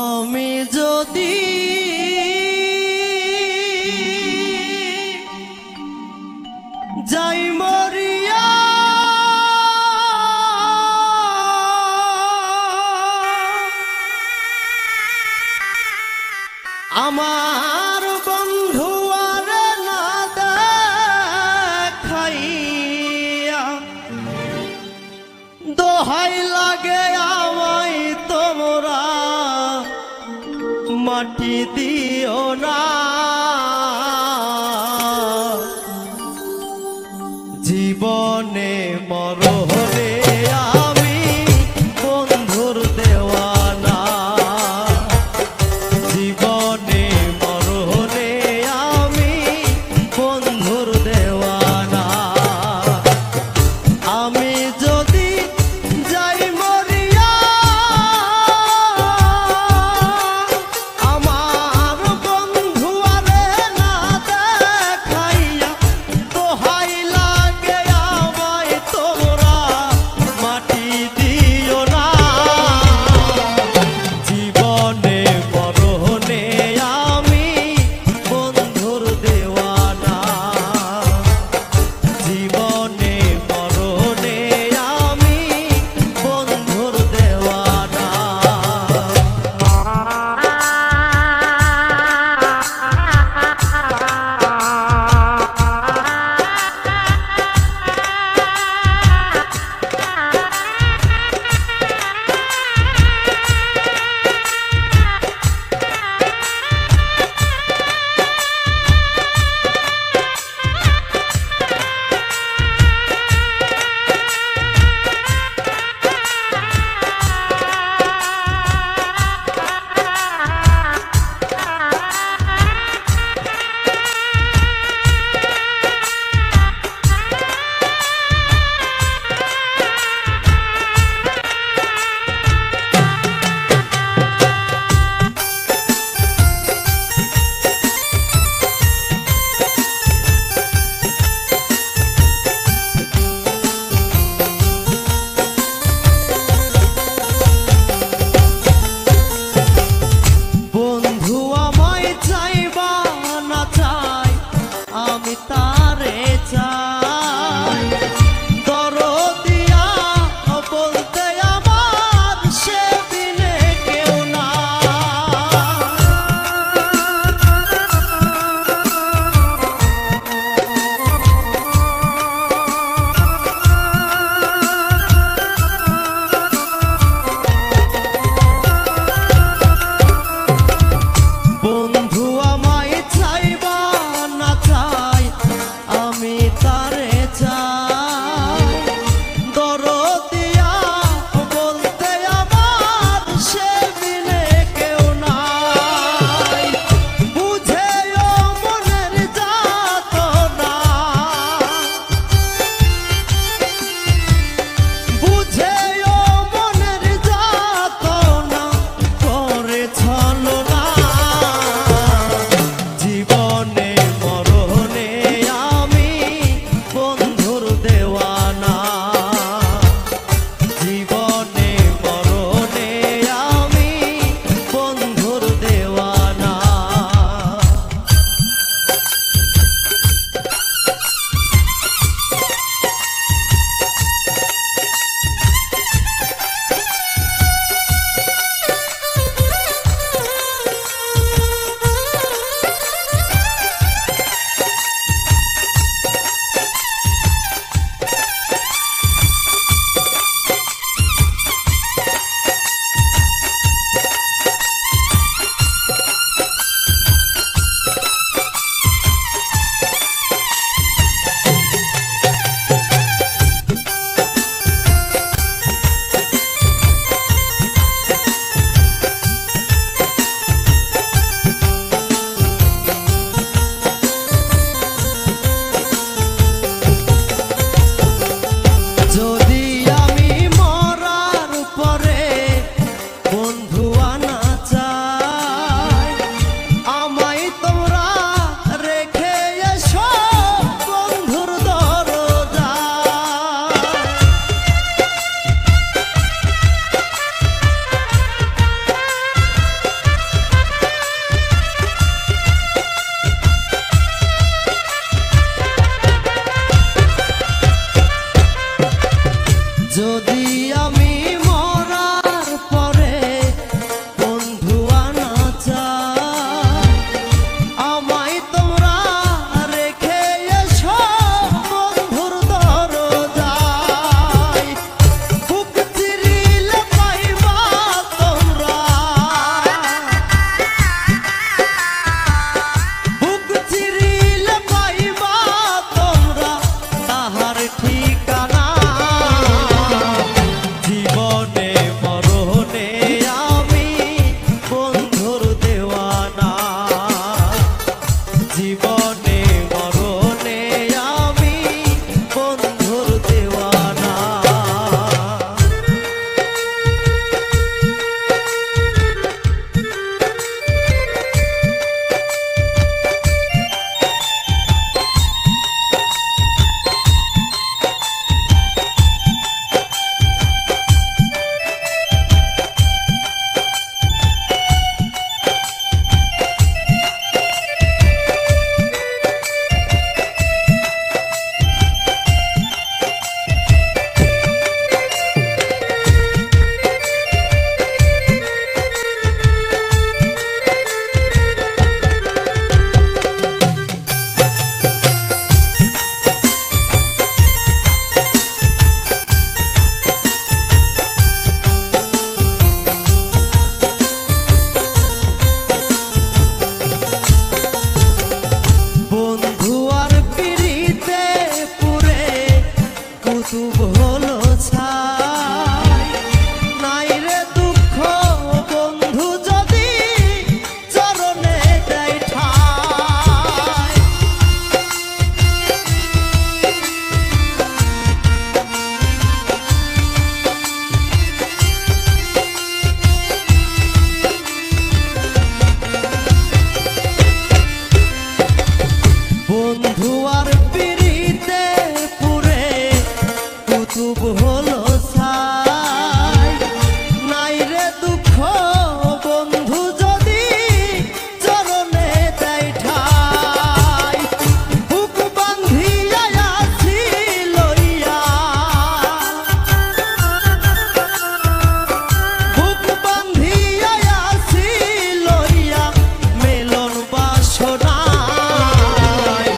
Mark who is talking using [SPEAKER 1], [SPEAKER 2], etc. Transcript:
[SPEAKER 1] আমি যদি যাই মরিয়া আমার মাটি দিও না। যদি আমি মরার পরে বন্ধু আনা চাই, আমায় তোমরা রেখে এসো বন্ধুর পাইবা তোমরা। বুক চিরিলে পাইবা তোমরা। তাহার ঠিক faço, vou